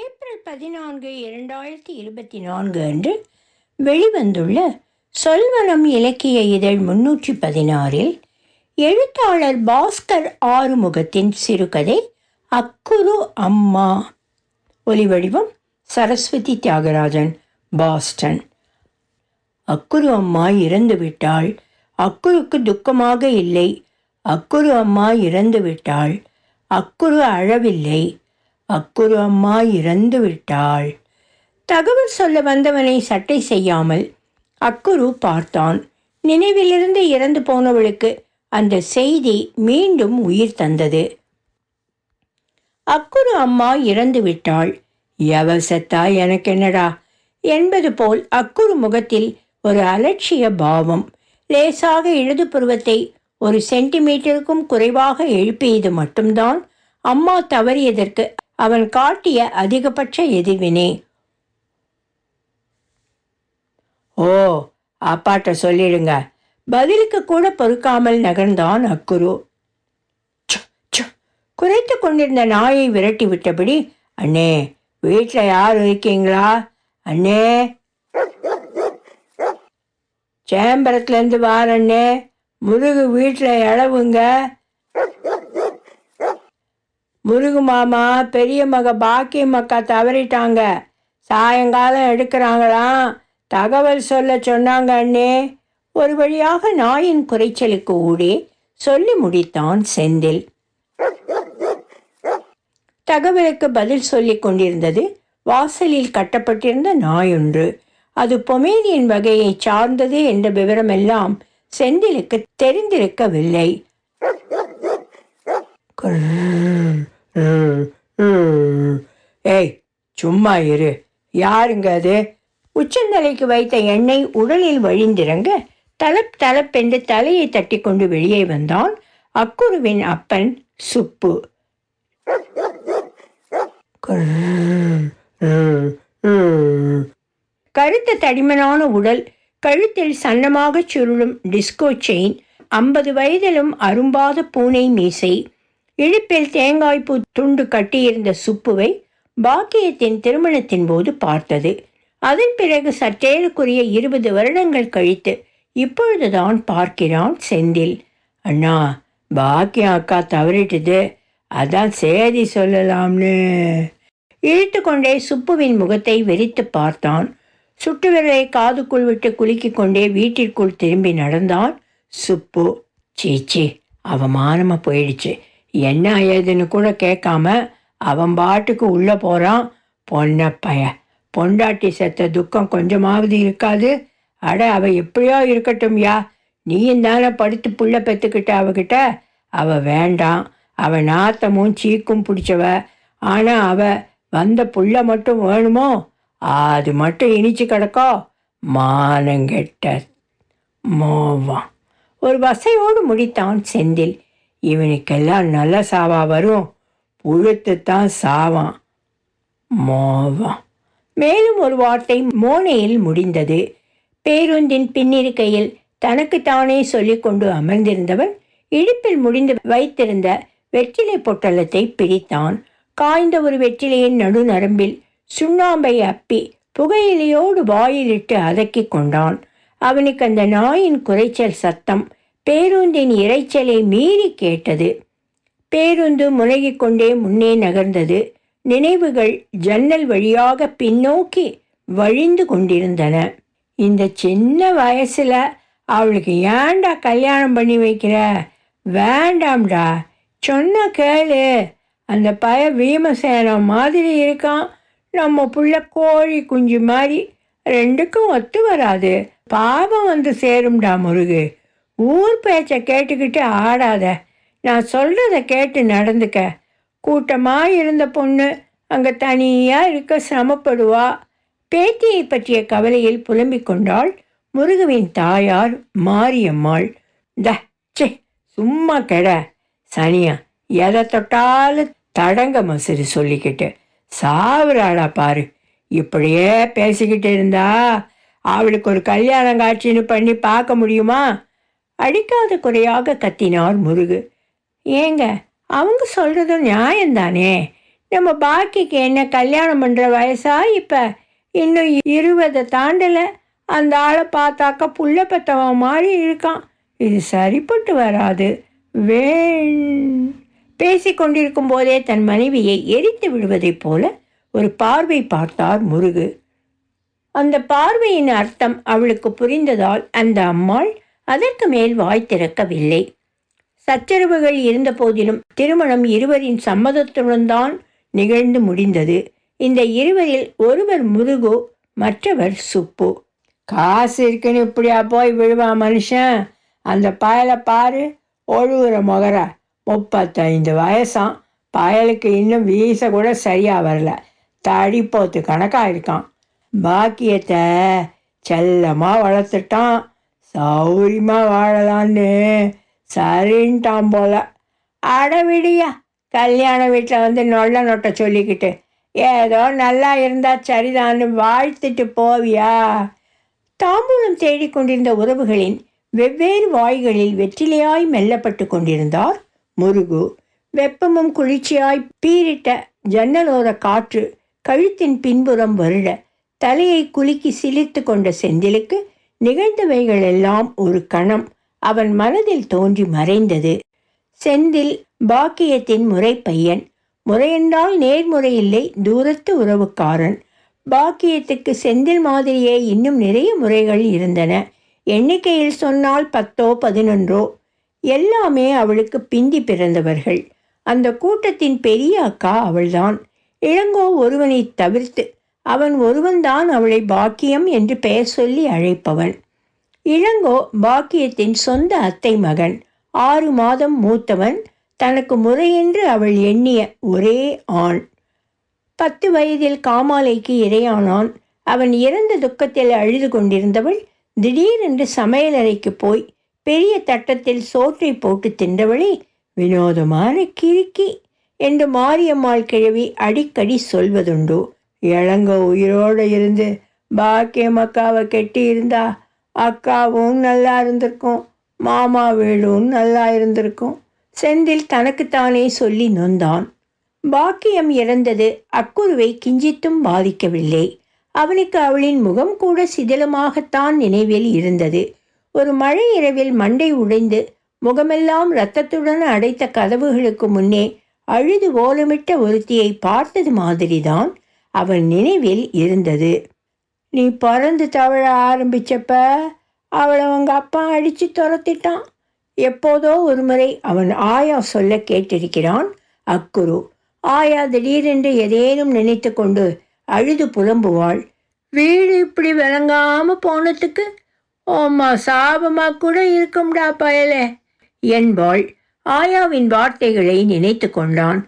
April பதினான்கு இரண்டாயிரத்தி இருபத்தி நான்கு அன்று வெளிவந்துள்ள சொல்வனம் இலக்கிய இதழ் முன்னூற்றி பதினாறில் எழுத்தாளர் பாஸ்கர் ஆறுமுகத்தின் சிறுகதை அக்குரு அம்மா ஒலிவடிவம் சரஸ்வதி தியாகராஜன் பாஸ்டன். அக்குரு அம்மா இறந்துவிட்டாள் அக்குருக்கு துக்கமாக இல்லை. அக்குரு அம்மா இறந்துவிட்டாள் அக்குரு அழவில்லை. அக்குரு அம்மா இறந்து விட்டாள். தகவல் சொல்ல வந்தவனை சட்டை செய்யாமல் அக்குரு பார்த்தான். நினைவிலிருந்து இறந்து போனவளுக்கு அந்த செய்தி மீண்டும் உயிர் தந்தது. அக்குரு அம்மா இறந்து விட்டாள். எவ செத்தா எனக்கு என்னடா? என்பது போல் அக்குரு முகத்தில் ஒரு அலட்சிய பாவம். லேசாக இடது புருவத்தை ஒரு சென்டிமீட்டருக்கும் குறைவாக எழுப்பியது மட்டும்தான். அம்மா தவறியதற்கு அவன் காட்டிய அதிகபட்ச எதிர்வினை. ஓ அப்பாட்ட சொல்லிடுங்க. பதிலுக்கு கூட பொறுக்காமல் நகர்ந்தான் அக்குரு. குறைத்து கொண்டிருந்த நாயை விரட்டி விட்டபடி அண்ணே வீட்டில் யார் இருக்கீங்களா? அண்ணே. சேம்பரத்துலேருந்து வாரண்ணே முருகு வீட்டில் இழவுங்க முருகு மாமா பெரிய மக பாக்கியம் அக்கா தவறிட்டாங்க. சாயங்காலம் எடுக்கிறாங்களாம். தகவல் சொல்ல சொன்னாங்க அண்ணே. ஒரு வழியாக நாயின் குறைச்சலுக்கு ஊடி சொல்லி முடித்தான் செந்தில். தகவலுக்கு பதில் சொல்லி கொண்டிருந்தது வாசலில் கட்டப்பட்டிருந்த நாயொன்று. அது பொமேனியின் வகையைச் சார்ந்தது என்ற விவரமெல்லாம் செந்திலுக்கு தெரிந்திருக்கவில்லை. ஏய் சும்மா இரு. யாருங்க அது? உச்சந்தலைக்கு வைத்த எண்ணெய் உடலில் வழிந்திறங்க தலப் தலப் என்று தலையை தட்டி கொண்டு வெளியே வந்தான் அக்குருவின் அப்பன் சுப்பு. கருத்த தடிமனான உடல் கழுத்தில் சன்னமாக சுருளும் டிஸ்கோ செயின் ஐம்பது வயதிலும் அரும்பாத பூனை மீசை இழுப்பில் தேங்காய்ப்பூ துண்டு கட்டியிருந்த சுப்புவை பாக்கியத்தின் திருமணத்தின் போது பார்த்தது. அதன் பிறகு சற்றேறக்குரிய இருபது வருடங்கள் கழித்து இப்பொழுதுதான் பார்க்கிறான் செந்தில். அண்ணா பாக்கியம் அக்கா தவறிட்டுது. அதான் சேதி சொல்லலாம்னு. இழுத்து கொண்டே சுப்புவின் முகத்தை வெறித்து பார்த்தான். சுட்டுவிரலை காதுக்குள் விட்டு குலுக்கிக் கொண்டே வீட்டிற்குள் திரும்பி நடந்தான் சுப்பு. சீச்சி அவமானமாக போயிடுச்சு. என்ன ஏதுன்னு கூட கேட்காம அவன் பாட்டுக்கு உள்ளே போகிறான் பொண்ண பய. பொண்டாட்டி செத்த துக்கம் கொஞ்சமாவது இருக்காது. அட அவள் எப்படியோ இருக்கட்டும் யா. நீயும் தானே படுத்து புள்ள பெற்றுக்கிட்ட அவகிட்ட? அவ வேண்டாம். அவள் நாத்தமும் சீக்கும் பிடிச்சவ. ஆனால் அவ வந்த புள்ள மட்டும் வேணுமோ? அது மட்டும் இனிச்சு கிடக்கோ? மானங்கெட்ட மோவான் ஒரு வசையோடு முடித்தான் செந்தில். இவனுக்கெல்லாம் நல்ல சாவா வரும். புழுத்துத்தான் சாவான். மோவான். மேலும் ஒரு வார்த்தை மோனையில் முடிந்தது. பேருந்தின் பின்னிருக்கையில் தனக்குத்தானே சொல்லிக்கொண்டு அமர்ந்திருந்தவன் இடுப்பில் முடிந்து வைத்திருந்த வெற்றிலை பொட்டலத்தை பிரித்தான் காய்ந்த ஒரு வெற்றிலையின் நடுநரம்பில் சுண்ணாம்பை அப்பி புகையிலையோடு வாயிலிட்டு அதக்கிக் கொண்டான். அவனுக்கு அந்த நாயின் குறைச்சல் சத்தம் பேருந்தின் இரைச்சலை மீறி கேட்டது. பேருந்து முனகிக் கொண்டே முன்னே நகர்ந்தது. நினைவுகள் ஜன்னல் வழியாக பின்னோக்கி வழிந்து கொண்டிருந்தன. இந்த சின்ன வயசில் அவளுக்கு ஏன்டா கல்யாணம் பண்ணி வைக்கிற? வேண்டாம்டா. சொன்ன கேளு. அந்த பய வீமசேனம் மாதிரி இருக்கான். நம்ம புள்ள கோழி குஞ்சு மாதிரி. ரெண்டுக்கும் ஒத்து வராது. பாவம் வந்து சேரும்டா முருகு. ஊர் பேச்சை கேட்டுக்கிட்டு ஆடாத. நான் சொல்கிறத கேட்டு நடந்துக்க. கூட்டமாக இருந்த பொண்ணு அங்கே தனியாக இருக்க சிரமப்படுவா. பேத்தியை பற்றிய கவலையில் புலம்பிக் கொண்டாள் முருகவின் தாயார் மாரியம்மாள். த சே சும்மா கெட. சனியா எதை தொட்டாலும் தடங்க மசுறு சொல்லிக்கிட்டு. சாவுறாளா பாரு. இப்படியே பேசிக்கிட்டு இருந்தா அவளுக்கு ஒரு கல்யாணம் காட்சின்னு பண்ணி பார்க்க முடியுமா? அடிக்காத குறையாக கத்தினார் முருகு. ஏங்க அவங்க சொல்கிறதும் நியாயம்தானே? நம்ம பாக்கிக்கு என்ன கல்யாணம் பண்ணுற வயசா? இப்போ இன்னும் இருபதை தாண்டலை அந்த ஆளை பார்த்தாக்க புள்ள பெத்தவன் மாதிரி இருக்கான். இது சரிப்பட்டு வராது. வேண். பேசி கொண்டிருக்கும் போதே தன் மனைவியை எரித்து விடுவதைப் போல ஒரு பார்வை பார்த்தார் முருகு. அந்த பார்வையின் அர்த்தம் அவளுக்கு புரிந்ததால் அந்த அம்மாள் அதற்கு மேல் வாய் திறக்கவில்லை. சச்சரவுகள் இருந்த போதிலும் திருமணம் இருவரின் சம்மதத்துடன் தான் நிகழ்ந்து முடிந்தது. இந்த இருவரில் ஒருவர் முருகு மற்றவர் சுப்பு. காசு இருக்குன்னு இப்படியா போய் விழுவான் மனுஷன்? அந்த பயலை பாரு ஒழுகுற முகர. முப்பத்தைந்து வயசாம். பயலுக்கு இன்னும் வீச கூட சரியாக வரல. தடிப்போத்து கணக்காக இருக்கான் பாக்கியத்தை செல்லமாக வளர்த்துட்டான். சௌரியமாக வாழலான்னு சரின்ட்டான் போல. அடவிடியா கல்யாண வீட்டில் வந்து நொல்ல நொட்டை சொல்லிக்கிட்டு ஏதோ நல்லா இருந்தால் சரிதான்னு வாழ்த்துட்டு போவியா? தாம்பூலம் தேடிக்கொண்டிருந்த உறவுகளின் வெவ்வேறு வாய்களில் வெற்றிலையாய் மெல்லப்பட்டு கொண்டிருந்தார் முருகு. வெப்பமும் குளிர்ச்சியாய் பீரிட்ட ஜன்னலோர காற்று கழுத்தின் பின்புறம் வருட தலையை குலுக்கி சிலிர்த்து கொண்ட செந்திலுக்கு நிகழ்ந்தவைகள் எல்லாம் ஒரு கணம் அவன் மனதில் தோன்றி மறைந்தது. செந்தில் பாக்கியத்தின் முறை பையன் முறையென்றால் நேர்முறை இல்லை தூரத்து உறவுக்காரன். பாக்கியத்துக்கு செந்தில் மாதிரியே இன்னும் நிறைய முறைகள் இருந்தன. எண்ணிக்கையில் சொன்னால் பத்தோ பதினொன்றோ. எல்லாமே அவளுக்கு பிந்தி பிறந்தவர்கள். அந்த கூட்டத்தின் பெரிய அக்கா அவள்தான். இளங்கோ ஒருவனை தவிர்த்து அவன் ஒருவன்தான் அவளை பாக்கியம் என்று பெயர் சொல்லி அழைப்பவன். இளங்கோ பாக்கியத்தின் சொந்த அத்தை மகன். ஆறு மாதம் மூத்தவன். தனக்கு முறையென்று அவள் எண்ணிய ஒரே ஆண். பத்து வயதில் காமாலைக்கு இரையானான். அவன் இறந்த துக்கத்தில் அழுது கொண்டிருந்தவள் திடீரென்று சமையலறைக்கு போய் பெரிய தட்டத்தில் சோற்றை போட்டு தின்றவளே வினோதமான கிறுக்கி என்று மாரியம்மாள் கிழவி அடிக்கடி சொல்வதுண்டோ? இளங்கோ உயிரோடு இருந்து பாக்கியம் அக்காவை கெட்டி இருந்தா அக்காவும் நல்லா இருந்திருக்கும் மாமா வீடும் நல்லா இருந்திருக்கும். செந்தில் தனக்குத்தானே சொல்லி நொந்தான். பாக்கியம் இறந்தது அக்குருவை கிஞ்சித்தும் பாதிக்கவில்லை. அவனுக்கு அவளின் முகம் கூட சிதிலமாகத்தான் நினைவில் இருந்தது. ஒரு மழை இரவில் மண்டை உடைந்து முகமெல்லாம் இரத்தத்துடன் அடைத்த கதவுகளுக்கு முன்னே அழுது ஓலமிட்ட ஒருத்தியை பார்த்தது மாதிரிதான் அவன் நினைவில் இருந்தது. நீ பிறந்து தவழ ஆரம்பிச்சப்ப அவளை அவங்க அப்பா அடித்து துரத்திட்டான். எப்போதோ ஒரு முறை அவன் ஆயா சொல்ல கேட்டிருக்கிறான் அக்குரு. ஆயா திடீரென்று எதேனும் நினைத்து கொண்டு அழுது புலம்புவாள். வீடு இப்படி விளங்காம போனதுக்கு ஓம்மா சாபமா கூட இருக்கும்டா பயலே என்பாள். ஆயாவின் வார்த்தைகளை நினைத்து கொண்டான்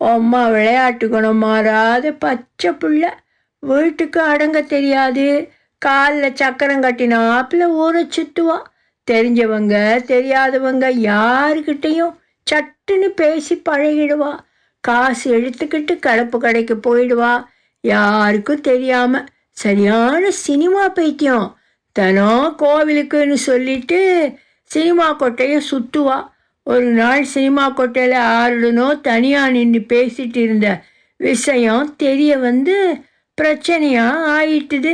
அம்மா விளையாட்டு குணம் மாறாத. பச்சை புள்ள வீட்டுக்கு அடங்க தெரியாது. காலில் சக்கரம் கட்டினாப்புல ஊரை சுற்றுவா தெரிஞ்சவங்க தெரியாதவங்க யாருக்கிட்டேயும் சட்டுன்னு பேசி பழகிடுவா. காசு எடுத்துக்கிட்டு கலப்பு கடைக்கு போயிடுவா. யாருக்கும் தெரியாம சரியான சினிமா பைத்தியம். தினம் கோவிலுக்குன்னு சொல்லிட்டு சினிமா கொட்டையை சுற்றுவா ஒரு நாள் சினிமா கொட்டையில் ஆறுடனோ தனியாக நின்று பேசிட்டு இருந்த விஷயம் தெரிய வந்து பிரச்சனையாக ஆயிட்டுது.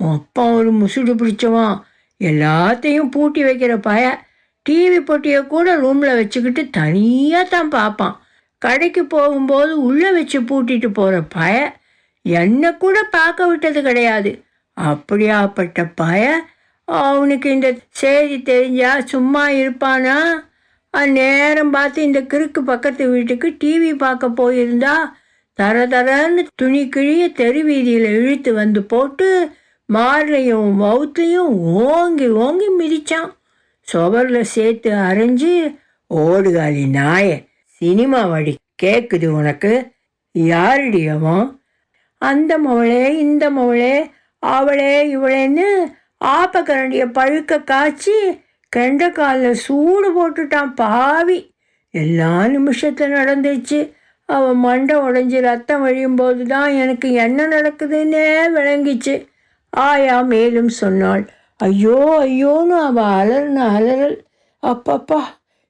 அப்பா ஒரு முசுடு பிடிச்சவான். எல்லாத்தையும் பூட்டி வைக்கிற பய. டிவி பொட்டியை கூட ரூமில் வச்சுக்கிட்டு தனியாக தான் பார்ப்பான். கடைக்கு போகும்போது உள்ளே வச்சு பூட்டிட்டு போகிற பய என்னை கூட பார்க்க விட்டது கிடையாது. அப்படியாப்பட்ட பய. அவனுக்கு இந்த செய்தி தெரிஞ்சால் சும்மா இருப்பானா? அந்நேரம் பார்த்து இந்த கிறுக்கு பக்கத்து வீட்டுக்கு டிவி பார்க்க போயிருந்தா தர தரன்னு துணி கிழிய தெரு வீதியில் இழுத்து வந்து போட்டு மார்லையும் வவுத்தையும் ஓங்கி ஓங்கி மிதிச்சான். சுவரில் சேர்த்து அரைஞ்சு ஓடுகாலி நாய சினிமா வழி கேட்குது உனக்கு? யாருடி அவன்? அந்த மவளே இந்த மவளே அவளே இவளேன்னு ஆப்பக்கரண்டிய பழுக்க காய்ச்சி கெண்டக்காலில் சூடு போட்டுட்டான் பாவி. எல்லா நிமிஷத்தில் நடந்துச்சு. அவன் மண்டை உடைஞ்சி ரத்தம் வழியும் போது தான் எனக்கு என்ன நடக்குதுன்னே விளங்கிச்சு. ஆயா மேலும் சொன்னாள் ஐயோ ஐயோன்னு அவள் அலறின அலறல். அப்பப்பா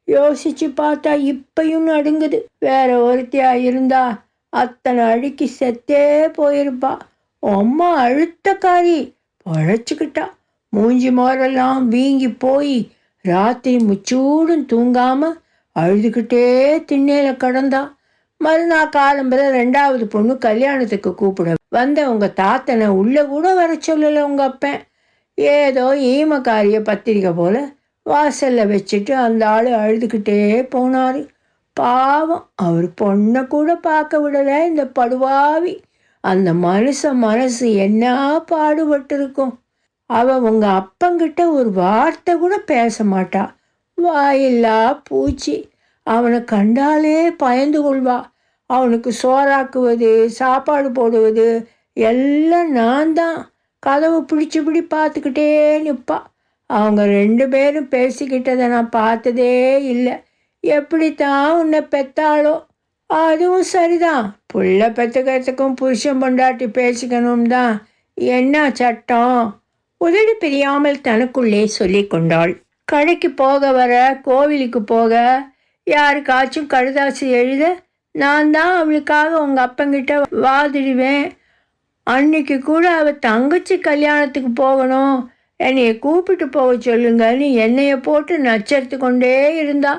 யோசிச்சு பார்த்தா இப்பையும் நடுங்குது. வேற ஒருத்தியா இருந்தா அத்தனை அழுக்கி செத்தே போயிருப்பா. அம்மா அழுத்தக்காரி. பழச்சிக்கிட்டா. மூஞ்சி மோரெல்லாம் வீங்கி போய் ராத்திரி முச்சூடும் தூங்காம அழுதுகிட்டே திண்ணையில கடந்தா. மறுநாள் காலம்பர ரெண்டாவது பொண்ணு கல்யாணத்துக்கு கூப்பிட வந்த உங்க தாத்தனை உள்ள கூட வர சொல்லல உங்க அப்பன் ஏதோ ஈமக்காரிய பத்திரிக்கை போல வாசல்ல வச்சுட்டு அந்த ஆள் அழுதுகிட்டே போனாரு. பாவம் அவர் பொண்ணை கூட பார்க்க விடல இந்த படுவாவி. அந்த மனுஷன் மனசு என்ன பாடுபட்டிருக்கும்? அவள் உங்கள் அப்பங்கிட்ட ஒரு வார்த்தை கூட பேச மாட்டான் வாயில்லா பூச்சி. அவனை கண்டாலே பயந்து கொள்வா. அவனுக்கு சோறாக்குவது சாப்பாடு போடுவது எல்லாம் நான் தான் கதவை பிடிச்சி பிடி பார்த்துக்கிட்டே நிற்பா அவங்க ரெண்டு பேரும் பேசிக்கிட்டதை நான் பார்த்ததே இல்லை. எப்படித்தான் உன்னை பெத்தாளோ. அதுவும் சரிதான். புள்ள பெற்றுக்கிறதுக்கும் புருஷன் பொண்டாட்டி பேசிக்கணும் தான் என்ன சட்டம்? உதடு பிரியாமல் தனக்குள்ளே சொல்லி கொண்டாள். கடைக்கு போக வர கோவிலுக்கு போக யாருக்காச்சும் கழுதாசி எழுத நான் தான் அவளுக்காக உங்கள் அப்பங்கிட்ட வாதிடுவேன். அன்னைக்கு கூட அவள் தங்கச்சி கல்யாணத்துக்கு போகணும். என்னைய கூப்பிட்டு போக சொல்லுங்கன்னு என்னைய போட்டு நச்சரித்து கொண்டே இருந்தா.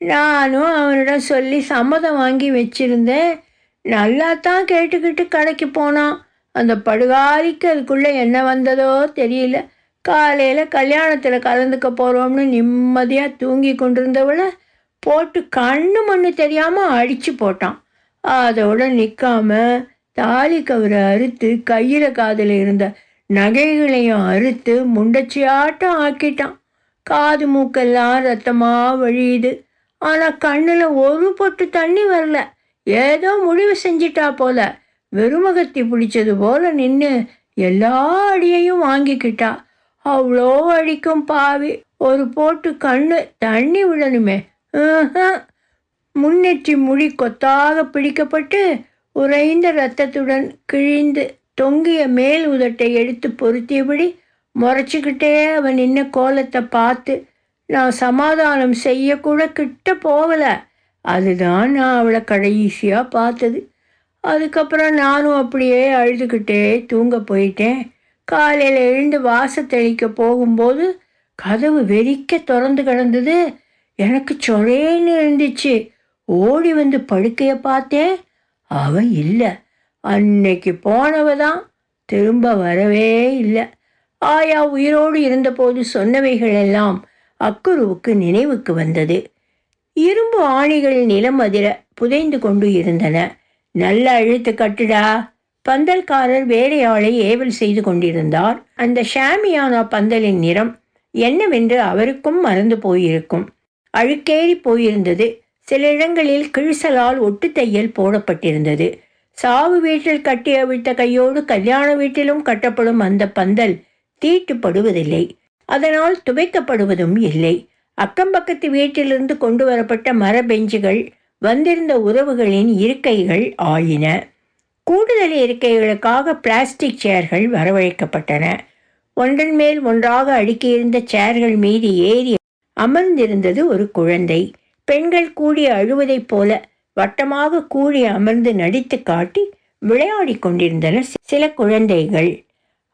நானும் அவனிடம் சொல்லி சம்மதம் வாங்கி வச்சிருந்தேன். நல்லா தான் கேட்டுக்கிட்டு கடைக்கு போனான். அந்த படுகாரிக்கு அதுக்குள்ளே என்ன வந்ததோ தெரியல. காலையில் கல்யாணத்தில் கலந்துக்க போகிறோம்னு நிம்மதியாக தூங்கி கொண்டிருந்தவளை போட்டு கண்ணு மண்ணு தெரியாமல் அடித்து போட்டான். அதோட நிற்காம தாலி கவரை அறுத்து கையில் காதில் இருந்த நகைகளையும் அறுத்து முண்டச்சியாட்டம் ஆக்கிட்டான். காது மூக்கெல்லாம் ரத்தமாக வழியுது. ஆனால் கண்ணில் ஒரு பொட்டு தண்ணி வரல. ஏதோ முடிவு செஞ்சிட்டா போல. வெறுமகத்தி பிடிச்சது போல நின்று எல்லா அடியையும் வாங்கிக்கிட்டா. அவ்வளோ அடிக்கும் பாவி. ஒரு போட்டு கண்ணு தண்ணி விடணுமே. முன்னெற்றி முடி கொத்தாக பிடிக்கப்பட்டு உறைந்த இரத்தத்துடன் கிழிந்து தொங்கிய மேல் உதட்டை எடுத்து பொருத்தியபடி முறைச்சிக்கிட்டே அவன் நின்ன கோலத்தை பார்த்து நான் சமாதானம் செய்யக்கூட கிட்ட போகலை. அதுதான் நான் அவளை கடைசியாக பார்த்தது. அதுக்கப்புறம் நானும் அப்படியே அழுதுகிட்டே தூங்க போயிட்டேன். காலையில் எழுந்து வாச தெளிக்க போகும்போது கதவு வெறிக்க திறந்து கிடந்தது. எனக்கு சொரேன்னு இருந்துச்சு ஓடி வந்து படுக்கையை பார்த்தேன். அவன் இல்லை. அன்னைக்கு போனவ தான். திரும்ப வரவே இல்லை. ஆயா உயிரோடு இருந்தபோது சொன்னவைகள் எல்லாம் அக்குருவுக்கு நினைவுக்கு வந்தது. இரும்பு ஆணிகள் நிலம் அதிர புதைந்து கொண்டு இருந்தன. நல்ல அழுத்து கட்டுடா. பந்தல்காரர் வேலையாளை ஏவல் செய்து கொண்டிருந்தார். அந்த ஷாமியானா பந்தலின் நிறம் என்னவென்று அவருக்கும் மறந்து போயிருக்கும். அழுக்கேறி போயிருந்தது. சில இடங்களில் கிழிசலால் ஒட்டு தையல் போடப்பட்டிருந்தது. சாவு வீட்டில் கட்டி அவிழ்த்த கையோடு கல்யாண வீட்டிலும் கட்டப்படும் அந்த பந்தல் தீட்டுப்படுவதில்லை. அதனால் துவைக்கப்படுவதும் இல்லை. அக்கம்பக்கத்து வீட்டிலிருந்து கொண்டு வரப்பட்ட மர பெஞ்சுகள் வந்திருந்த உறவுகளின் இருக்கைகள் ஆயின. கூடுதல் இருக்கைகளுக்காக பிளாஸ்டிக் சேர்கள் வரவழைக்கப்பட்டன. ஒன்றன் மேல் ஒன்றாக அடுக்கியிருந்த சேர்கள் மீது ஏறி அமர்ந்திருந்தது ஒரு குழந்தை. பெண்கள் கூடி அழுவதைப் போல வட்டமாக கூடி அமர்ந்து நடித்து காட்டி விளையாடிக் கொண்டிருந்தனர் சில குழந்தைகள்.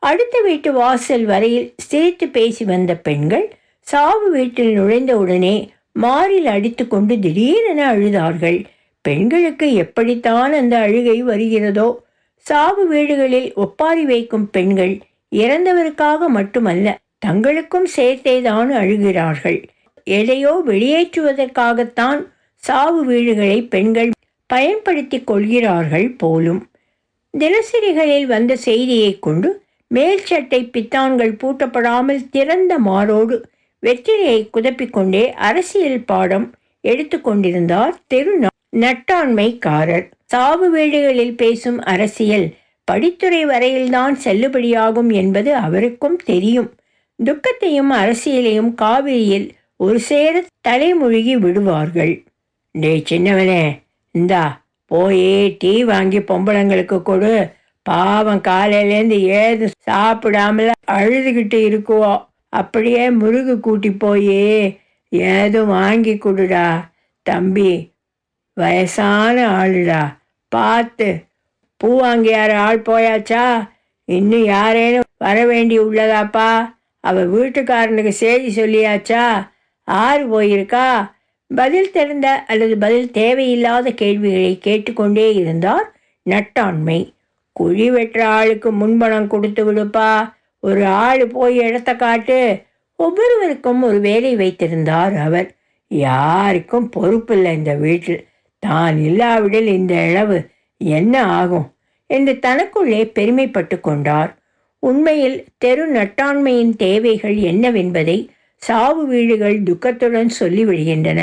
அடுத்த வீட்டு வாசல் வரையில் சிரித்து பேசி வந்த பெண்கள் சாவு வீட்டில் நுழைந்தவுடனே மாரில் அடித்துக்கொண்டு திடீரென அழுதார்கள். பெண்களுக்கு எப்படித்தான் அந்த அழுகை வருகிறதோ? சாவு வீடுகளில் ஒப்பாரி வைக்கும் பெண்கள் இறந்தவருக்காக மட்டுமல்ல தங்களுக்கும் சேர்த்தேதான் அழுகிறார்கள். எதையோ வெளியேற்றுவதற்காகத்தான் சாவு வீடுகளை பெண்கள் பயன்படுத்திக் கொள்கிறார்கள் போலும். தினசரிகளில் வந்த செய்தியைக் கொண்டு மேல் சட்டை பித்தான்கள் பூட்டப்படாமல் திறந்த மாரோடு வெற்றிலையை குதப்பிக்கொண்டே அரசியல் பாடம் எடுத்துக்கொண்டிருந்தார் தெரு நட்டாண்மைக்காரர். சாவு வேடுகளில் பேசும் அரசியல் படித்துறை வரையில்தான் செல்லுபடியாகும் என்பது அவருக்கும் தெரியும். துக்கத்தையும் அரசியலையும் காவிரியில் ஒரு சேர தலைமொழிகி விடுவார்கள். டேய் சின்னவனே இந்தா போயே டீ வாங்கி பொம்பளங்களுக்கு கொடு. பாவம் காலையிலேருந்து ஏது சாப்பிடாமல அழுதுகிட்டு இருக்குவோ. அப்படியே முருகு கூட்டி போய் ஏதும் வாங்கி கொடுடா தம்பி. வயசான ஆளுடா. பார்த்து. பூ வாங்கியார் ஆள் போயாச்சா? இன்னும் யாரேனும் வர வேண்டி உள்ளதாப்பா? அவ வீட்டுக்காரனுக்கு செய்தி சொல்லியாச்சா? ஆறு போயிருக்கா? பதில் தெரிந்த அல்லது பதில் தேவையில்லாத கேள்விகளை கேட்டுக்கொண்டே இருந்தார் நட்டாண்மை. குழி வெட்டுற ஆளுக்கு முன்பணம் கொடுத்து விடுப்பா. ஒரு ஆள் போய் இடத்த காட்டு. ஒவ்வொருவருக்கும் ஒரு வேலை வைத்திருந்தார் அவர். யாருக்கும் பொறுப்பில்லை இந்த வீட்டில். தான் இல்லாவிடில் இந்த இழவு என்ன ஆகும் என்று தனக்குள்ளே பெருமைப்பட்டு கொண்டார். உண்மையில் தெரு நட்டாண்மையின் தேவைகள் என்னவென்பதை சாவு வீடுகள் துக்கத்துடன் சொல்லிவிடுகின்றன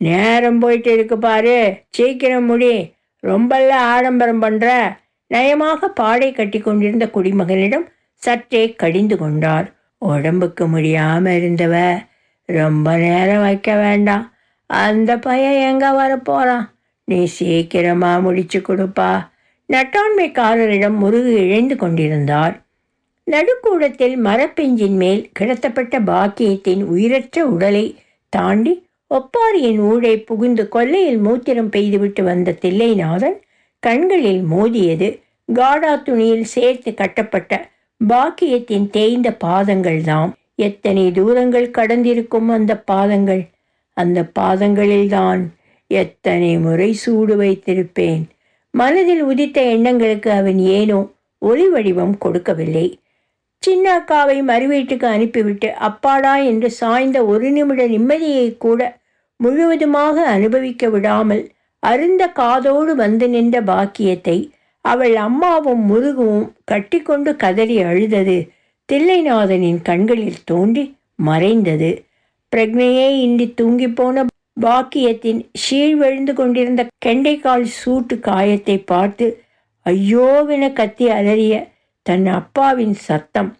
நேரம் போயிட்டு இருக்கு பாரு. சீக்கிரம் முடி. ரொம்பல்ல ஆடம்பரம் பண்ணுற நயமாக பாடை கட்டி கொண்டிருந்த குடிமகனிடம் சற்றே கடிந்து கொண்டார். உடம்புக்கு முடியாம இருந்தவ ரொம்ப நேரம் வைக்க வேண்டாம். அந்த பையன் எங்க வரப்போறான்? நீ சீக்கிரமா முடிச்சு கொடுப்பா. நட்டாண்மைக்காரரிடம் முருகு இழைந்து கொண்டிருந்தார். நடுக்கூடத்தில் மரப்பெஞ்சின் மேல் கிடத்தப்பட்ட பாக்கியத்தின் உயிரற்ற உடலை தாண்டி ஒப்பாரியின் ஊழை புகுந்து கொல்லையில் மூத்திரம் பெய்துவிட்டு வந்த தில்லைநாதன் கண்களில் மோதியது காடா துணியில் சேர்த்து கட்டப்பட்ட பாக்கியத்தின் தேய்ந்த பாதங்கள்தாம். எத்தனை தூரங்கள் கடந்திருக்கும் அந்த பாதங்கள்? அந்த பாதங்களில்தான் எத்தனை முறை சூடு வைத்திருப்பேன். மனதில் உதித்த எண்ணங்களுக்கு அவன் ஏனோ ஒளி வடிவம் கொடுக்கவில்லை. சின்ன அக்காவை மறுவீட்டுக்கு அனுப்பிவிட்டு அப்பாடா என்று சாய்ந்த ஒரு நிமிட நிம்மதியை கூட முழுவதுமாக அனுபவிக்க விடாமல் அருந்த காதோடு வந்து நின்ற பாக்கியத்தை அவள் அம்மாவும் முருகவும் கட்டிக்கொண்டு கதறி அழுதது. தில்லைநாதனின் கண்களில் தோன்றி மறைந்தது. பிரக்னையே இன்றி தூங்கி போன பாக்கியத்தின் சீழ்வெழுந்து கொண்டிருந்த கெண்டைக்கால் சூட்டு காயத்தை பார்த்து ஐயோவென கத்தி அலறிய தன் அப்பாவின் சத்தம்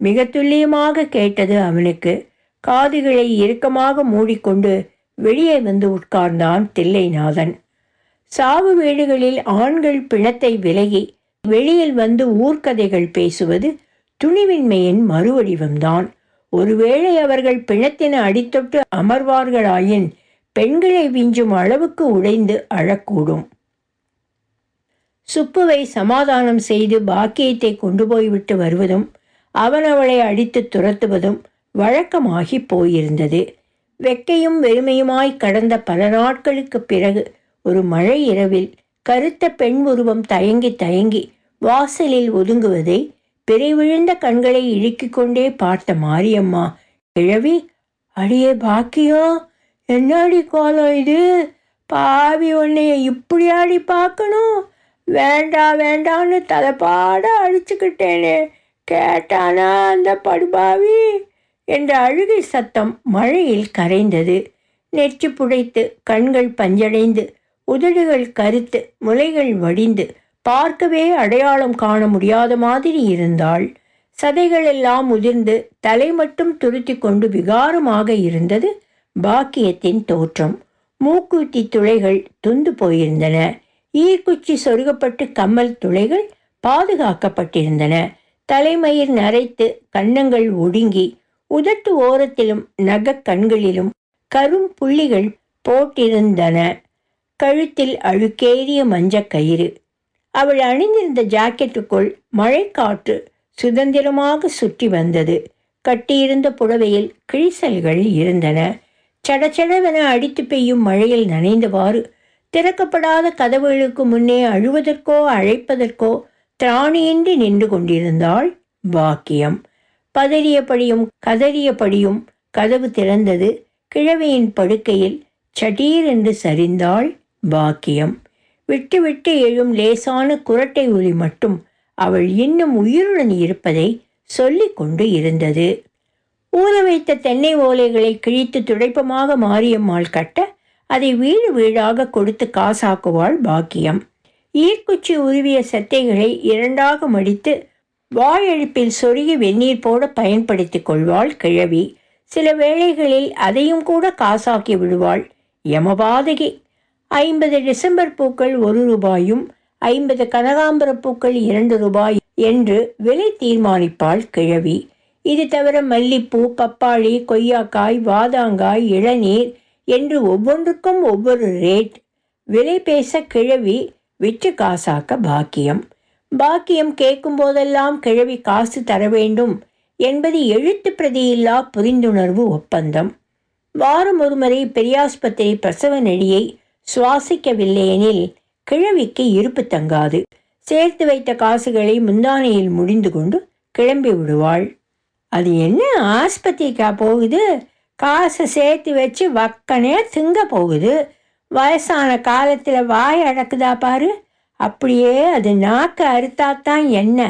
மிக துல்லியமாக கேட்டது அவனுக்கு. காதுகளை இறுக்கமாக மூடிக்கொண்டு வெளியே வந்து உட்கார்ந்தான் தில்லைநாதன். சாவு வீடுகளில் ஆண்கள் பிணத்தை விலகி வெளியில் வந்து ஊர்க்கதைகள் பேசுவது துணிவின்மையின் மறுவடிவம்தான். ஒருவேளை அவர்கள் பிணத்தின அடித்தொட்டு அமர்வார்களாயின் பெண்களை விஞ்சும் அளவுக்கு உடைந்து அழக்கூடும். சுப்புவை சமாதானம் செய்து பாக்கியத்தை கொண்டு போய்விட்டு வருவதும் அவன் அவளை அடித்து துரத்துவதும் வழக்கமாகி போயிருந்தது. வெக்கையும் வெறுமையுமாய் கடந்த பல நாட்களுக்கு பிறகு ஒரு மழை இரவில் கருத்த பெண் உருவம் தயங்கி தயங்கி வாசலில் ஒதுங்குவதை பிறைவிழுந்த கண்களை இழுக்கிக் கொண்டே பார்த்த மாரியம்மா கிழவி அடியே பாக்கியம் என்னடி கோலம் இது? பாவி உன்னைய இப்படியாடி பார்க்கணும்? வேண்டாம் வேண்டாம்னு தலைப்பாட அடிச்சுக்கிட்டேனே கேட்டானா அந்த படுபாவி? என்ற அழுகை சத்தம் மழையில் கரைந்தது. நெற்றி புடைத்து கண்கள் பஞ்சடைந்து உதடுகள் கருத்து முலைகள் வடிந்து பார்க்கவே அடையாளம் காண முடியாத மாதிரி இருந்தாள். சதைகள் எல்லாம் உதிர்ந்து தலை மட்டும் துருத்தி கொண்டு விகாரமாக இருந்தது பாக்கியத்தின் தோற்றம். மூக்குத்தி துளைகள் துந்து போயிருந்தன. ஈர்க்குச்சி சொருகப்பட்டு கம்மல் துளைகள் பாதுகாக்கப்பட்டிருந்தன. தலைமயிர் நரைத்து கன்னங்கள் ஒடுங்கி உதட்டு ஓரத்திலும் நகக் கண்களிலும் கரும் புள்ளிகள் போட்டிருந்தன. கழுத்தில் அழுக்கேறிய மஞ்சக் கயிறு. அவள் அணிந்திருந்த ஜாக்கெட்டுக்குள் மழைக்காற்று சுதந்திரமாக சுற்றி வந்தது. கட்டியிருந்த புடவையில் கிழிசல்கள் இருந்தன. சடச்சடவென அடித்து பெய்யும் மழையில் நனைந்தவாறு திறக்கப்படாத கதவுகளுக்கு முன்னே அழுவதற்கோ அழைப்பதற்கோ திராணியின்றி நின்று கொண்டிருந்தாள் பாக்கியம். பதறியபடியும் கதறியபடியும் கதவு திறந்தது கிழவியின் படுக்கையில் சடீர் என்று சரிந்தாள் பாக்கியம். விட்டு விட்டு எழும் லேசான குரட்டை ஒலி மட்டும் அவள் இன்னும் உயிருடன் இருப்பதை சொல்லிக் கொண்டு இருந்தது. ஊற வைத்த தென்னை ஓலைகளை கிழித்து துடைப்பமாக மாரியம்மாள் கட்ட அதை வீடு வீடாக கொடுத்து காசாக்குவாள் பாக்கியம். ஈர்க்குச்சி உருவிய செத்தைகளை இரண்டாக மடித்து வாயெழுப்பில் சொருகி வெந்நீர் போட பயன்படுத்திக் கொள்வாள் கிழவி. சில வேளைகளில் அதையும் கூட காசாக்கி விடுவாள் யமபாதகி. ஐம்பது டிசம்பர் பூக்கள் ஒரு ரூபாயும் ஐம்பது கனகாம்பர பூக்கள் இரண்டு ரூபாய் என்று விலை தீர்மானிப்பாள் கிழவி. இது தவிர மல்லிப்பூ பப்பாளி கொய்யாக்காய் வாதாங்காய் இளநீர் என்று ஒவ்வொன்றுக்கும் ஒவ்வொரு ரேட். விலை பேச கிழவி விற்று காசாக்க பாக்கியம். பாக்கியம் கேட்கும் போதெல்லாம் கிழவி காசு தர வேண்டும் என்பது எழுத்து பிரதியில்லா புரிந்துணர்வு ஒப்பந்தம். வாரம் ஒருமுறை பெரியாஸ்பத்திரி பிரசவ நெடியை சுவாசிக்கவில்லையெனில் கிழவிக்கு இருப்பு தங்காது. சேர்த்து வைத்த காசுகளை முந்தானையில் முடிந்து கொண்டு கிளம்பி விடுவாள். அது என்ன ஆஸ்பத்திரிக்கா போகுது? காசை சேர்த்து வச்சு வக்கனே திங்க போகுது. வயசான காலத்தில் வாய் அடக்குதா பாரு. அப்படியே அது நாக்கு அறுத்தாத்தான் என்ன?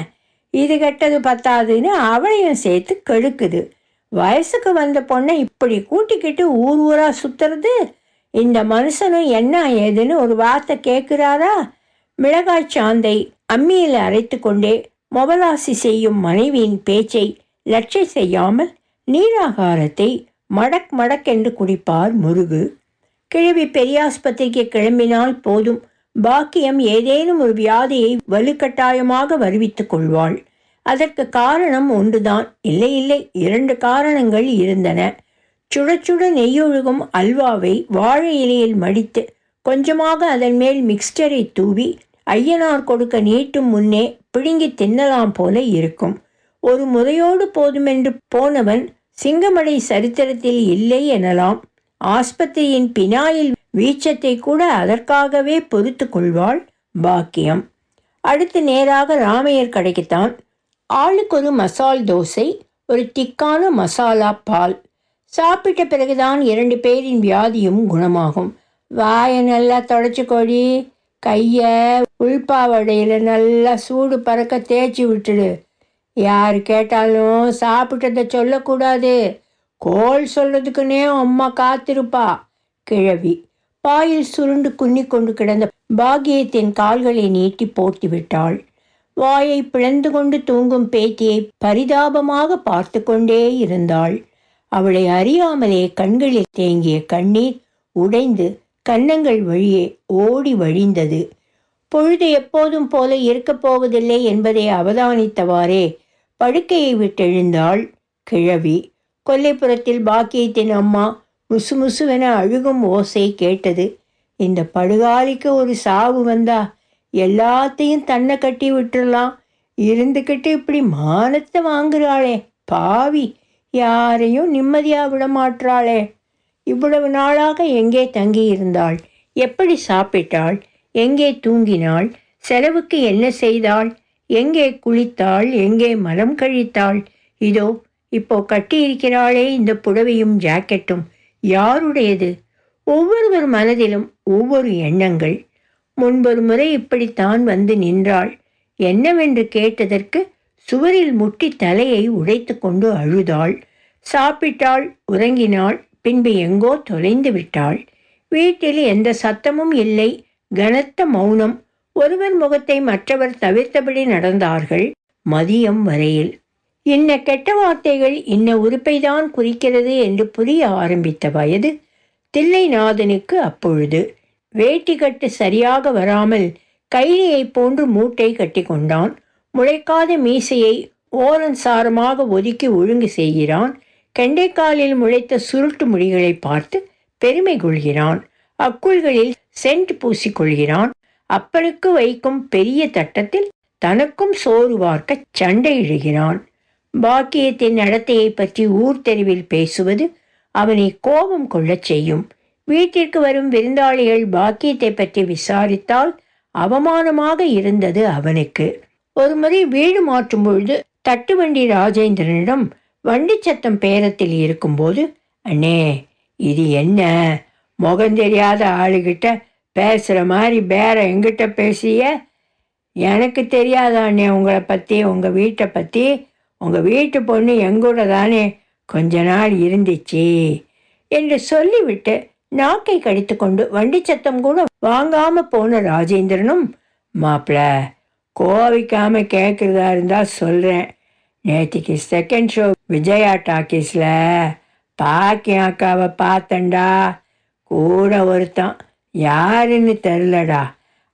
இது கெட்டது பத்தாதுன்னு அவளையும் சேர்த்து கெடுக்குது. வயசுக்கு வந்த பொண்ணை இப்படி கூட்டிக்கிட்டு ஊர் ஊராக சுற்றுறது இந்த மனுஷனும் என்ன ஏதுன்னு ஒரு வார்த்தை கேட்குறாரா? மிளகாய் சாந்தை அம்மியில் அரைத்து கொண்டே மொபலாசி செய்யும் மனைவியின் பேச்சை லட்சை செய்யாமல் நீராகாரத்தை மடக் மடக் என்று குடிப்பார் முருகு. கிழவி பெரியாஸ்பத்திரிக்கு கிளம்பினால் போதும். பாக்கியம் ஏதேனும் ஒரு வியாதியை வலுக்கட்டாயமாக வருவித்துக் கொள்வாள். அதற்கு காரணம் ஒன்றுதான். இல்லை இல்லை இரண்டு காரணங்கள் இருந்தன. சுட சுட நெய்யொழுகும் அல்வாவை வாழை இலையில் மடித்து கொஞ்சமாக அதன் மேல் மிக்ஸ்டரை தூவி ஐயனார் கொடுக்க நீட்டும் முன்னே பிடுங்கி தின்னலாம் போல இருக்கும். ஒரு முறையோடு போதுமென்று போனவன் சிங்கமடை சரித்திரத்தில் இல்லை எனலாம். ஆஸ்பத்திரியின் பினாயில் வீச்சத்தை கூட அதற்காகவே பொறுத்து கொள்வாள் பாக்கியம். அடுத்து நேராக ராமையர் கடைக்குத்தான். ஆளுக்கு ஒரு மசால் தோசை ஒரு திக்கான மசாலா பால் சாப்பிட்ட பிறகுதான் இரண்டு பேரின் வியாதியும் குணமாகும். வாயை நல்லா தொடச்சிக்கொடி கையை உள்பாவடையில் நல்லா சூடு பறக்க தேய்ச்சி விட்டுடு. யார் கேட்டாலும் சாப்பிட்டதை சொல்லக்கூடாது. கோல் சொல்கிறதுக்குன்னே அம்மா காத்திருப்பா. கிழவி பாயில் சுருண்டு குன்னி கொண்டு கிடந்த பாகியத்தின் கால்களை நீட்டி போட்டு விட்டாள். வாயை பிளந்து கொண்டு தூங்கும் பேத்தியை பரிதாபமாக பார்த்து கொண்டே இருந்தாள். அவளை அறியாமலே கண்களில் தேங்கிய கண்ணீர் உடைந்து கன்னங்கள் வழியே ஓடி வழிந்தது. பொழுது எப்போதும் போல இருக்கப் போவதில்லை என்பதை அவதானித்தவாறே படுக்கையை விட்டெழுந்தாள் கிழவி. கொல்லைப்புறத்தில் பாக்கியத்தின் அம்மா முசு முசுவென அழுகும் ஓசை கேட்டது. இந்த படுகாலிக்கு ஒரு சாவு வந்தா எல்லாத்தையும் தன்னை கட்டி விட்டுடலாம் இருந்துக்கிட்டு இப்படி மானத்தை வாங்குறாளே பாவி. யாரையும் நிம்மதியாக விடமாட்டாளே இவ்வளவு நாளாக எங்கே தங்கியிருந்தாள்? எப்படி சாப்பிட்டாள்? எங்கே தூங்கினாள்? செலவுக்கு என்ன செய்தாள்? எங்கே குளித்தாள்? எங்கே மலம் கழித்தாள்? இதோ இப்போ கட்டியிருக்கிறாளே இந்த புடவையும் ஜாக்கெட்டும். யாருடையது? ஒவ்வொருவர் மனதிலும் ஒவ்வொரு எண்ணங்கள். முன்பொரு முறை இப்படித்தான் வந்து நின்றாள். என்னவென்று கேட்டதற்கு சுவரில் முட்டி தலையை உடைத்து கொண்டு அழுதாள். சாப்பிட்டாள் உறங்கினாள் பின்பு எங்கோ தொலைந்து விட்டாள். வீட்டில் எந்த சத்தமும் இல்லை. கனத்த மௌனம். ஒருவர் முகத்தை மற்றவர் தவிர்த்தபடி நடந்தார்கள் மதியம் வரையில். இன்ன கெட்ட வார்த்தைகள் இன்ன உறுப்பை தான் குறிக்கிறது என்று புரிய ஆரம்பித்த வயது தில்லைநாதனுக்கு அப்பொழுது. வேட்டி கட்டு சரியாக வராமல் கைலியைப் போன்று மூட்டை கட்டி கொண்டான். முளைக்காத மீசையை ஓரன்சாரமாக ஒதுக்கி ஒழுங்கு செய்கிறான். கெண்டைக்காலில் முளைத்த சுருட்டு முடிகளை பார்த்து பெருமை கொள்கிறான். அக்குள்களில் சென்ட் பூசிக்கொள்கிறான் அப்பனுக்கு வைக்கும் பெரிய தட்டத்தில் தனக்கும் சோறு வார்க்க சண்டையிடுகிறான் பாக்கியத்தின் நடத்தையை பற்றி ஊர் தெருவில் பேசுவது அவனை கோபம் கொள்ளச் செய்யும். வீட்டிற்கு வரும் விருந்தாளிகள் பாக்கியத்தை பற்றி விசாரித்தால் அவமானமாக இருந்தது அவனுக்கு. ஒருமுறை வீடு மாற்றும் பொழுது தட்டுவண்டி ராஜேந்திரனிடம் வண்டி சத்தம் பேரத்தில் இருக்கும்போது அண்ணே இது என்ன? முகம் தெரியாத ஆளுகிட்ட பேசுகிற மாதிரி பேர எங்கிட்ட பேசிய? எனக்கு தெரியாத அண்ணே உங்களை பற்றி உங்கள் வீட்டை பற்றி உங்கள் வீட்டு பொண்ணு எங்கூட தானே? கொஞ்ச நாள் இருந்துச்சு. என்று சொல்லிவிட்டு நாக்கை கடித்து கொண்டு வண்டி சத்தம் கூட வாங்காமல் போன ராஜேந்திரனும் மாப்பிள கோவிக்காம கேட்குறதா இருந்தால் சொல்கிறேன் நேற்றுக்கு செகண்ட் ஷோ விஜயா டாக்கீஸில். பாக்கியம் அக்காவை பார்த்தண்டா கூட ஒருத்தன். யாருன்னு தெரிலடா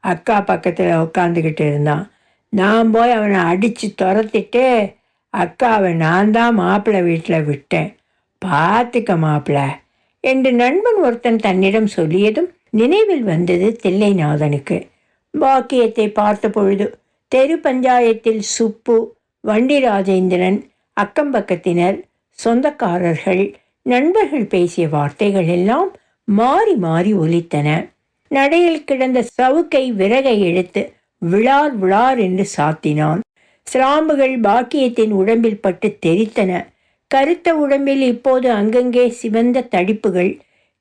அக்கா பக்கத்தில் உட்காந்துக்கிட்டு இருந்தான். நான் போய் அவனை அடித்து துரத்திட்டு அக்காவை நான் தான் மாப்பிள்ளை வீட்டில் விட்டேன். பார்த்துக்க மாப்பிள்ளை. என்று நண்பன் ஒருத்தன் தன்னிடம் சொல்லியதும் நினைவில் வந்தது தில்லைநாதனுக்கு. பாக்கியத்தை பார்த்த பொழுது தெரு பஞ்சாயத்தில் சுப்பு வண்டி ராஜேந்திரன் அக்கம்பக்கத்தினர் சொந்தக்காரர்கள் நண்பர்கள் பேசிய வார்த்தைகள் எல்லாம் மாறி மாறி ஒலித்தன. நடையில் கிடந்த சவுக்கை விறகை எடுத்து விழார் விழார் என்று சாத்தினான். சிராம்புகள் பாக்கியத்தின் உடம்பில் பட்டு தெரித்தன. கருத்த உடம்பில் இப்போது அங்கங்கே சிவந்த தடிப்புகள்.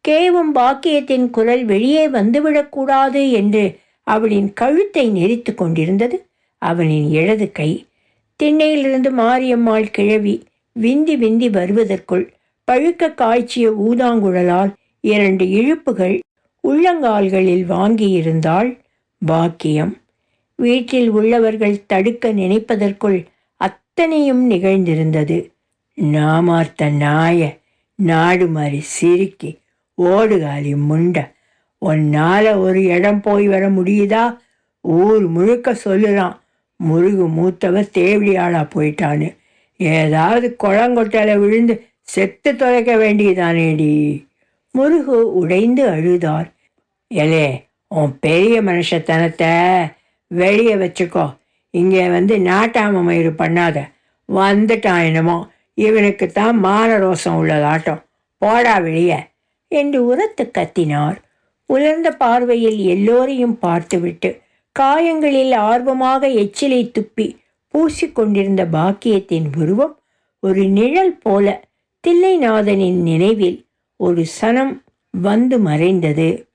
கேவும் பாக்கியத்தின் குரல் வெளியே வந்துவிடக்கூடாது என்று அவளின் கழுத்தை நெறித்து கொண்டிருந்தது. அவனின் இடது கை திண்ணையிலிருந்து மாரியம்மாள் கிழவி விந்தி விந்தி வருவதற்குள் பழுக்க காய்ச்சிய ஊதாங்குழலால் இரண்டு இழுப்புகள் உள்ளங்கால்களில் வாங்கியிருந்தாள் பாக்கியம். வீட்டில் உள்ளவர்கள் தடுக்க நினைப்பதற்குள் அத்தனையும் நிகழ்ந்திருந்தது. நாமார்த்த நாய நாடு மாதிரி சிரிக்கி ஓடுகாலி முண்ட உன்னால் ஒரு இடம் போய் வர முடியுதா? ஊர் முழுக்க சொல்லுறான். முருகு மூத்தவ தேவடியாளா போயிட்டான்னு. ஏதாவது குளங்கொட்டையில விழுந்து செத்து தொலைக்க வேண்டியதானேடி? முருகு உடைந்து அழுதார். எலே உன் பெரிய மனுஷத்தனத்தை வெளியே வச்சுக்கோ. இங்கே வந்து நாட்டாம மயிறு பண்ணாத. வந்துட்டான் என்னமோ. இவனுக்கு தான் மான ரோசம் உள்ளதாட்டம். போடா வெளியே என்று உரத்து கத்தினார். உலர்ந்த பார்வையில் எல்லோரையும் பார்த்துவிட்டு காயங்களில் ஆர்வமாக எச்சிலை துப்பி பூசிக்கொண்டிருந்த பாக்கியத்தின் உருவம் ஒரு நிழல் போல தில்லைநாதனின் நினைவில் ஒரு சனம் வந்து மறைந்தது.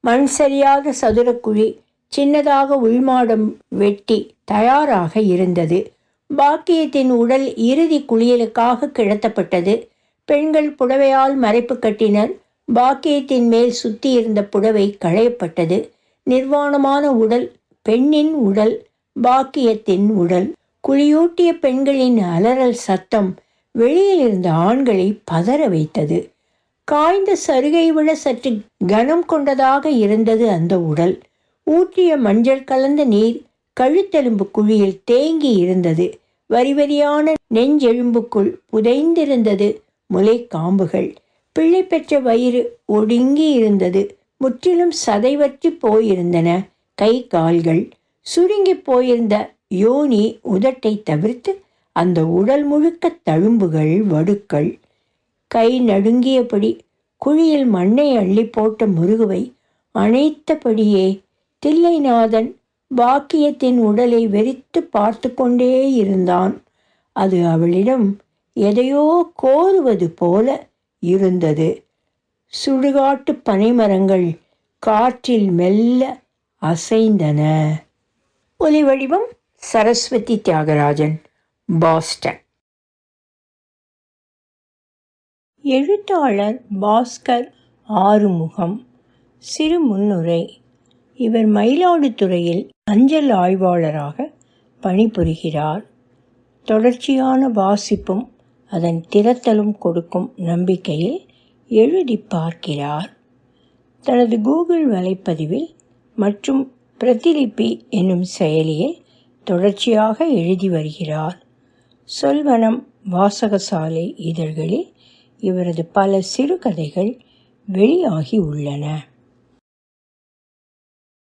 மண் சரியாத சதுரக்குழி சின்னதாக உள்மாடம் வெட்டி தயாராக இருந்தது. பாக்கியத்தின் உடல் இறுதி குளியலுக்காக கிடத்தப்பட்டது. பெண்கள் புடவையால் மறைப்பு கட்டினர். பாக்கியத்தின் மேல் சுத்தியிருந்த புடவை களையப்பட்டது. நிர்வாணமான உடல் பெண்ணின் உடல் பாக்கியத்தின் உடல் குழியூட்டிய பெண்களின் அலறல் சத்தம் வெளியில் இருந்த ஆண்களை பதற வைத்தது. காய்ந்த சருகை விட சற்று கனம் கொண்டதாக இருந்தது அந்த உடல். ஊற்றிய மஞ்சள் கலந்த நீர் கழுத்தெலும்பு குழியில் தேங்கி இருந்தது. வரி வரியான நெஞ்செலும்புக்குள் புதைந்திருந்தது காம்புகள். பிள்ளை பெற்ற வயிறு ஒடுங்கி இருந்தது. முற்றிலும் சதைவற்றி போயிருந்தன. கை கால்கள் சுருங்கி போயிருந்த யோனி உதட்டை தவிர்த்து அந்த உடல் முழுக்க தழும்புகள் வடுக்கள் கை நடுங்கியபடி குழியில் மண்ணை அள்ளி போட்ட முருகுவை அணைத்தபடியே தில்லைநாதன் பாக்கியத்தின் உடலை வெறித்து பார்த்து கொண்டே இருந்தான். அது அவளிடம் எதையோ கோருவது போல இருந்தது. சுடுகாட்டு பனைமரங்கள் காற்றில் மெல்ல அசைந்தன. ஒலி வடிவம் சரஸ்வதி தியாகராஜன் பாஸ்டன். எழுத்தாளர் பாஸ்கர் ஆறுமுகம் சிறு முன்னுரை. இவர் மயிலாடுதுறையில் அஞ்சல் ஆய்வாளராக பணிபுரிகிறார். தொடர்ச்சியான வாசிப்பும் அதன் திறத்தலும் கொடுக்கும் நம்பிக்கையில் எழுதி பார்க்கிறார். தனது கூகுள் வலைப்பதிவில் மற்றும் பிரதிலிப்பி என்னும் செயலியை தொடர்ச்சியாக எழுதி வருகிறார். சொல்வனம் வாசகசாலை இதழ்களில் இவரது பல சிறுகதைகள் வெளியாகி உள்ளன.